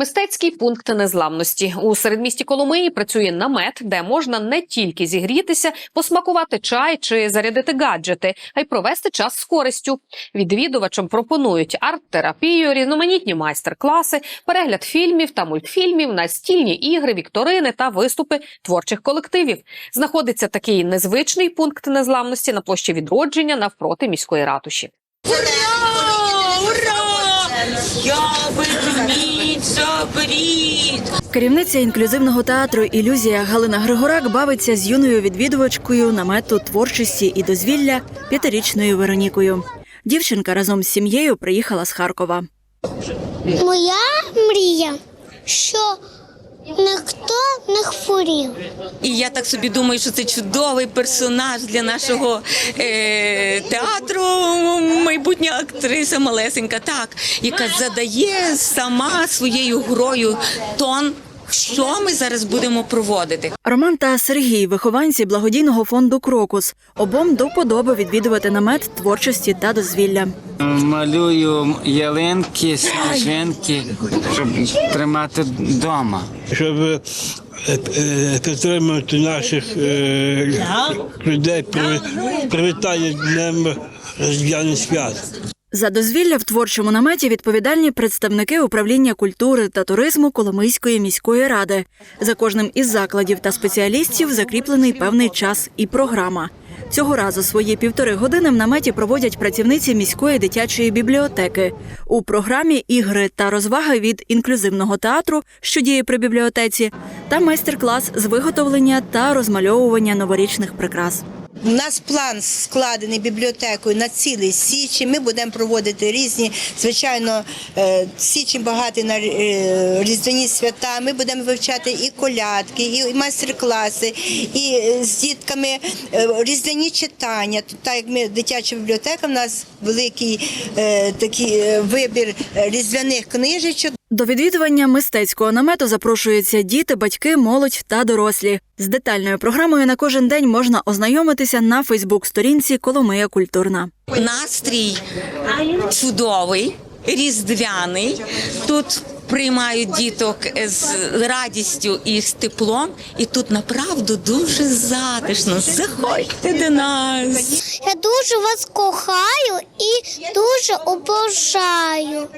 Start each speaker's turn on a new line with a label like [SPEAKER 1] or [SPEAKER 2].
[SPEAKER 1] Мистецький пункт незламності у середмісті Коломиї працює намет, де можна не тільки зігрітися, посмакувати чай чи зарядити гаджети, а й провести час з користю. Відвідувачам пропонують арт-терапію, різноманітні майстер-класи, перегляд фільмів та мультфільмів, настільні ігри, вікторини та виступи творчих колективів. Знаходиться такий незвичний пункт незламності на площі відродження навпроти міської ратуші.
[SPEAKER 2] Я ведмідь заберіть.
[SPEAKER 3] Керівниця інклюзивного театру Ілюзія Галина Григорак бавиться з юною відвідувачкою намету творчості і дозвілля п'ятирічною Веронікою. Дівчинка разом з сім'єю приїхала з Харкова.
[SPEAKER 4] Моя мрія, що ніхто не хворів.
[SPEAKER 2] І я так собі думаю, що це чудовий персонаж для нашого е, театру. Майбутня актриса малесенька, так, яка задає сама своєю грою тон, що ми зараз будемо проводити.
[SPEAKER 3] Роман та Сергій, вихованці благодійного фонду Крокус, обом до подоби відвідувати намет творчості та дозвілля.
[SPEAKER 5] Малюю ялинки, сніжинки, щоб тримати вдома.
[SPEAKER 6] щоб е, е, підтримувати наших е, людей при привітання днем різдвяних свят.
[SPEAKER 3] За дозвілля в творчому наметі відповідальні представники управління культури та туризму Коломийської міської ради. За кожним із закладів та спеціалістів закріплений певний час і програма. Цього разу свої півтори години в наметі проводять працівниці міської дитячої бібліотеки. У програмі ігри та розваги від інклюзивного театру, що діє при бібліотеці, та майстер-клас з виготовлення та розмальовування новорічних прикрас.
[SPEAKER 7] У нас план складений бібліотекою на цілий січень. Ми будемо проводити різні, звичайно, е, січень багатий на е, різдвяні свята. Ми будемо вивчати і колядки, і майстер-класи, і е, з дітками різдвяні читання. Так як ми дитяча бібліотека, в нас великий такий вибір різдвяних книжечок.
[SPEAKER 3] До відвідування мистецького намету запрошуються діти, батьки, молодь та дорослі. З детальною програмою на кожен день можна ознайомитися на Фейсбук-сторінці Коломия Культурна.
[SPEAKER 2] Настрій чудовий, різдвяний. Тут приймають діток з радістю і з теплом. І тут направду дуже затишно. Заходьте до нас.
[SPEAKER 4] Я дуже вас кохаю і дуже обожаю.